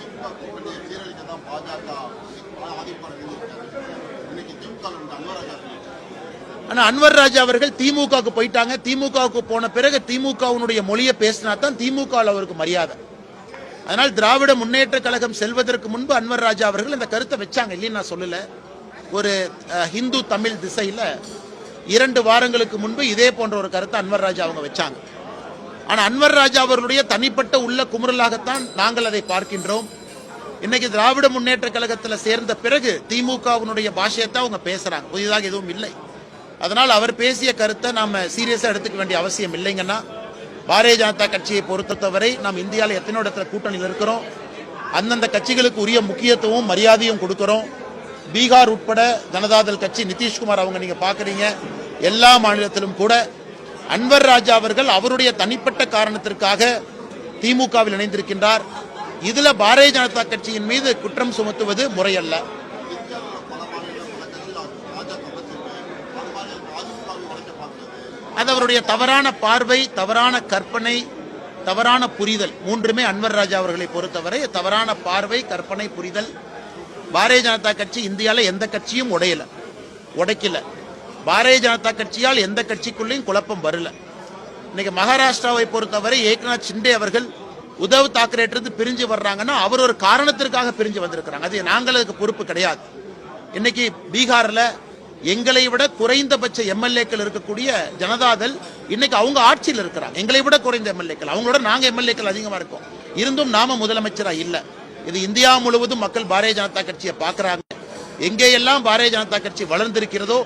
அதிமுக கூட்டணியை சீரழிக்க தான் பாஜக இன்னைக்கு திமுக ஆனா அன்வர் ராஜா அவர்கள் திமுகவுக்கு போயிட்டாங்க. திமுகவுக்கு போன பிறகு திமுகவினுடைய மொழியை பேசினா தான் திமுக அவருக்கு மரியாதை. அதனால் திராவிட முன்னேற்ற கழகம் செல்வதற்கு முன்பு அன்வர் ராஜா அவர்கள் இந்த கருத்தை வச்சாங்க. இல்லைன்னு நான் சொல்லல. ஒரு அஹ், ஹிந்து தமிழ் திசையில இரண்டு வாரங்களுக்கு முன்பு இதே போன்ற ஒரு கருத்தை அன்வர் ராஜா அவங்க வச்சாங்க. ஆனால் அன்வர் ராஜா அவர்களுடைய தனிப்பட்ட உள்ள குமுறலாகத்தான் நாங்கள் அதை பார்க்கின்றோம். இன்னைக்கு திராவிட முன்னேற்ற கழகத்தில் சேர்ந்த பிறகு திமுகவினுடைய பாஷையத்தை அவங்க பேசுகிறாங்க புதிதாக எதுவும் இல்லை. அதனால் அவர் பேசிய கருத்தை நாம் சீரியஸாக எடுத்துக்க வேண்டிய அவசியம் இல்லைங்கன்னா பாரதிய ஜனதா கட்சியை பொறுத்தவரை நாம் இந்தியாவில் எத்தனை இடத்துல கூட்டணியில் இருக்கிறோம். அந்தந்த கட்சிகளுக்கு உரிய முக்கியத்துவம் மரியாதையும் கொடுக்குறோம். பீகார் உட்பட ஜனதாதள் கட்சி நிதிஷ்குமார் அவங்க நீங்கள் பார்க்குறீங்க. எல்லா மாநிலத்திலும் கூட அன்வர் ராஜா அவர்கள் அவருடைய தனிப்பட்ட காரணத்திற்காக திமுகவில் இணைந்திருக்கின்றார். இதுல பாரதிய ஜனதா கட்சியின் மீது குற்றம் சுமத்துவது முறையல்ல. அது அவருடைய தவறான பார்வை தவறான கற்பனை தவறான புரிதல் மூன்றுமே அன்வர் ராஜா அவர்களை பொறுத்தவரை தவறான பார்வை கற்பனை புரிதல் பாரதிய ஜனதா கட்சி இந்தியாவில் எந்த கட்சியும் உடையல உடைக்கல. பாரதிய ஜனதா கட்சியால் எந்த கட்சிக்குள்ளேயும் குழப்பம் வரல. இன்னைக்கு மகாராஷ்டிராவை பொறுத்தவரை ஏக்நாத் ஷிண்டே அவர்கள் உத்தவ் தாக்கரேட்டிருந்து பிரிஞ்சு வர்றாங்கன்னா அவர் ஒரு காரணத்திற்காக பிரிஞ்சு வந்திருக்கிறாங்க. அது நாங்கள் அதுக்கு பொறுப்பு கிடையாது. இன்னைக்கு பீகாரில் எங்களை விட குறைந்தபட்ச எம்எல்ஏக்கள் இருக்கக்கூடிய ஜனதாதள் இன்னைக்கு அவங்க ஆட்சியில் இருக்கிறாங்க. எங்களை விட குறைந்த எம்எல்ஏக்கள். அவங்களோட நாங்கள் எம்எல்ஏக்கள் அதிகமாக இருக்கோம். இருந்தும் நாம முதலமைச்சரா இல்லை. இது இந்தியா முழுவதும் மக்கள் பாரதிய ஜனதா கட்சியை பார்க்குறாங்க. எங்கேயெல்லாம் பாரதிய ஜனதா கட்சி வளர்ந்திருக்கிறதோ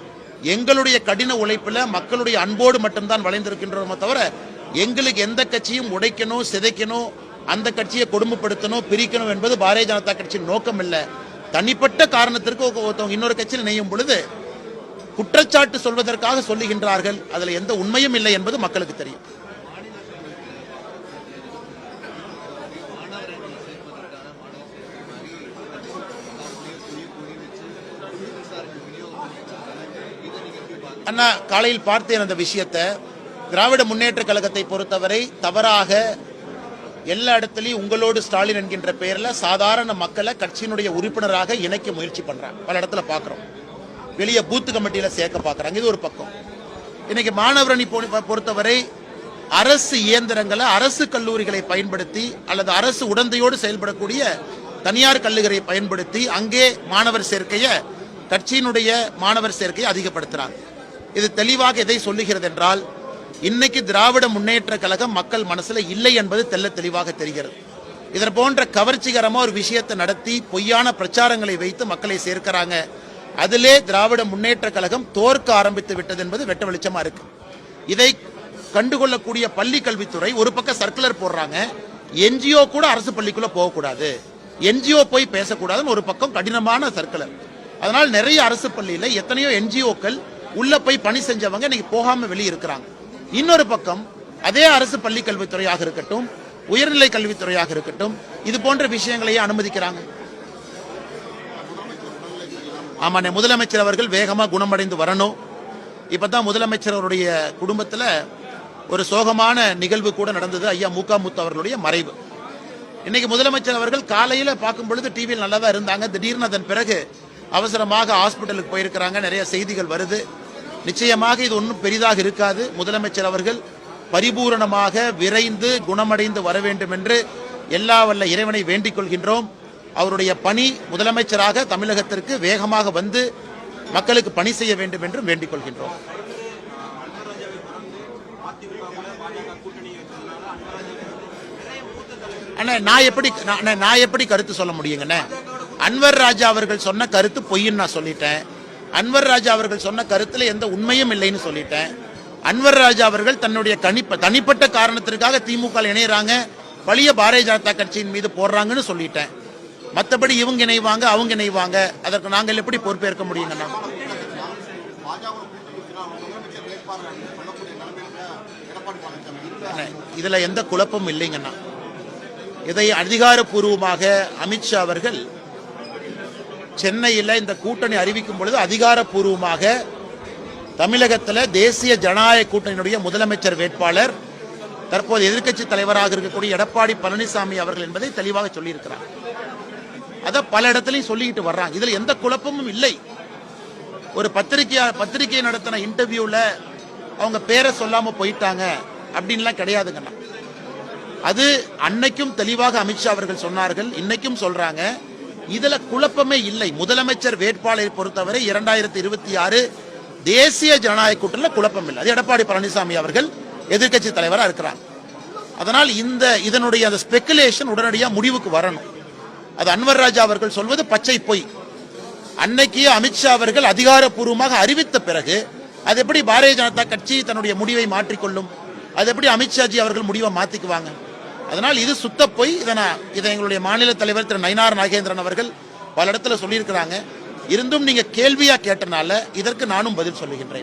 எங்களுடைய கடின உழைப்புல மக்களுடைய அன்போடு மட்டும்தான் வளைந்திருக்கின்றோமோ தவிர எங்களுக்கு எந்த கட்சியும் உடைக்கணும் சிதைக்கணும் அந்த கட்சியை கொடுமைப்படுத்தணும் பிரிக்கணும் என்பது பாரதிய ஜனதா கட்சியின் நோக்கம் இல்லை தனிப்பட்ட காரணத்திற்கு ஒருத்தவங்க இன்னொரு கட்சியில் நெய்யும் பொழுது குற்றச்சாட்டு சொல்வதற்காக சொல்லுகின்றார்கள். அதில் எந்த உண்மையும் இல்லை என்பது மக்களுக்கு தெரியும். அண்ணா காலையில் பார்த்தேன் அந்த விஷயத்தை திராவிட முன்னேற்ற கழகத்தை பொறுத்தவரை தவறாக எல்லா இடத்துலையும் உங்களோடு ஸ்டாலின் என்கின்ற பெயர்ல சாதாரண மக்களை கட்சியினுடைய உறுப்பினராக இணைக்க முயற்சி பண்ணுறாங்க பல இடத்துல பார்க்குறோம். வெளியே பூத்து கமிட்டியில் சேர்க்க பார்க்குறாங்க. இது ஒரு பக்கம். இன்னைக்கு மாணவரணி பொறுத்தவரை அரசு இயந்திரங்களை அரசு கல்லூரிகளை பயன்படுத்தி அல்லது அரசு உடந்தையோடு செயல்படக்கூடிய தனியார் கல்லூரிகளை பயன்படுத்தி அங்கே மாணவர் சேர்க்கையை கட்சியினுடைய மாணவர் சேர்க்கையை அதிகப்படுத்துகிறாங்க இது தெளிவாக எதை சொல்லுகிறது என்றால் இன்னைக்கு திராவிட முன்னேற்ற கழகம் மக்கள் மனசுல இல்லை என்பது தெள்ள தெளிவாக தெரிகிறது. இதர் போன்ற கவர்ச்சிகரமா ஒரு விஷயத்தை நடத்தி பொய்யான பிரச்சாரங்களை வைத்து மக்களை சேர்க்கிறாங்க. அதிலே திராவிட முன்னேற்ற கழகம் தோற்க ஆரம்பித்து விட்டது என்பது வெட்ட வெளிச்சமா இருக்கு. இதை கண்டுகொள்ளக்கூடிய பள்ளி கல்வித்துறை ஒரு பக்கம் சர்க்குலர் போடுறாங்க. என்ஜிஓ கூட அரசு பள்ளிக்குள்ள போகக்கூடாது. என்ஜிஓ போய் பேசக்கூடாதுன்னு ஒரு பக்கம் கடினமான சர்க்குலர். அதனால் நிறைய அரசு பள்ளியில எத்தனையோ என்ஜிஓக்கள் உள்ள போய் பணி செஞ்சவங்க இன்னைக்கு போகாம வெளியே இருக்கிறாங்க. இன்னொரு பக்கம் அதே அரசு பள்ளி கல்வித்துறையாக இருக்கட்டும் உயர்நிலை கல்வித்துறையாக இருக்கட்டும் இது போன்ற விஷயங்களையே அனுமதிக்கிறாங்க. ஆமாண்ணே முதலமைச்சர் அவர்கள் வேகமாக குணமடைந்து வரணும். இப்போ தான் முதலமைச்சர் அவருடைய குடும்பத்தில் ஒரு சோகமான நிகழ்வு கூட நடந்தது. ஐயா மூகா முத்து அவர்களுடைய மறைவு. இன்னைக்கு முதலமைச்சர் அவர்கள் காலையில் பார்க்கும் பொழுது டிவியில் நல்லா தான் இருந்தாங்க. திடீர்னு அதன் பிறகு அவசரமாக ஹாஸ்பிட்டலுக்கு போயிருக்கிறாங்க. நிறைய செய்திகள் வருது. நிச்சயமாக இது ஒன்றும் பெரிதாக இருக்காது. முதலமைச்சர் அவர்கள் பரிபூரணமாக விரைந்து குணமடைந்து வர வேண்டும் என்று எல்லா வல்ல இறைவனை வேண்டிக் கொள்கின்றோம். அவருடைய பணி முதலமைச்சராக தமிழகத்திற்கு வேகமாக வந்து மக்களுக்கு பணி செய்ய வேண்டும் என்றும் வேண்டிக் கொள்கின்றோம். நான் எப்படி நான் நான் எப்படி கருத்து சொல்ல முடியுங்கண்ணே? அன்வர் ராஜா அவர்கள் சொன்ன கருத்து பொய்ன்னு நான் சொல்லிட்டேன். அன்வர் ராஜா அவர்கள் சொன்ன கருத்தில் எந்த உண்மையும் இல்லைன்னு சொல்லிட்டேன். அன்வர் ராஜா அவர்கள் தன்னுடைய கணிப்ப தனிப்பட்ட காரணத்திற்காக திமுக இணையிறாங்க. இணையறாங்க பழிய பாரதிய ஜனதா கட்சியின் மீது போடுறாங்கன்னு சொல்லிட்டேன். மற்றபடி இவங்க இணைவாங்க அவங்க இணைவாங்க. அதற்கு நாங்கள் எப்படி பொறுப்பேற்க முடியுங்கண்ணா இதில் எந்த குழப்பமும் இல்லைங்கண்ணா. இதை அதிகாரப்பூர்வமாக அமித்ஷா அவர்கள் சென்னையில் இந்த கூட்டணி அறிவிக்கும் பொழுது அதிகாரப்பூர்வமாக தமிழகத்தில் தேசிய ஜனநாயக கூட்டணியினுடைய முதலமைச்சர் வேட்பாளர் தற்போது எதிர்க்கட்சி தலைவராக இருக்கக்கூடிய எடப்பாடி பழனிசாமி அவர்கள் என்பதை தெளிவாக சொல்லியிருக்கிறார். அதை பல இடத்துலையும் சொல்லிக்கிட்டு வர்றாங்க. இதில் எந்த குழப்பமும் இல்லை. ஒரு பத்திரிகையா பத்திரிகை நடத்தின இன்டர்வியூவில் அவங்க பேரை சொல்லாமல் போயிட்டாங்க அப்படின்லாம் கிடையாதுங்கண்ணா. அது அன்னைக்கும் தெளிவாக அமித்ஷா அவர்கள் சொன்னார்கள் இன்னைக்கும் சொல்கிறாங்க இதுல குழப்பமே இல்லை. முதலமைச்சர் வேட்பாளரை பொறுத்தவரை இரண்டாயிரத்தி இருபத்தி ஆறு தேசிய ஜனநாயக கூட்டத்தில் குழப்பம் இல்லை. அது எடப்பாடி பழனிசாமி அவர்கள் எதிர்க்கட்சி தலைவரா இருக்கிறாங்க அதனால் இந்த இதனுடைய அந்த ஸ்பெகுலேஷன் உடனடியாக முடிவுக்கு வரணும். அது அன்வர் ராஜா அவர்கள் சொல்வது பச்சை பொய். அன்னைக்கு அமித்ஷா அவர்கள் அதிகாரப்பூர்வமாக அறிவித்த பிறகு அது எப்படி பாரதிய ஜனதா கட்சி தன்னுடைய முடிவை மாற்றிக்கொள்ளும்? அது எப்படி அமித்ஷாஜி அவர்கள் முடிவை மாத்திக்குவாங்க? அதனால் இது சுத்த போய். இதை நான் இதை எங்களுடைய மாநில தலைவர் திரு நயினார் நாகேந்திரன் அவர்கள் பல இடத்துல சொல்லியிருக்கிறாங்க. இருந்தும் நீங்கள் கேள்வியாக கேட்டனால இதற்கு நானும் பதில் சொல்லுகின்றேன்.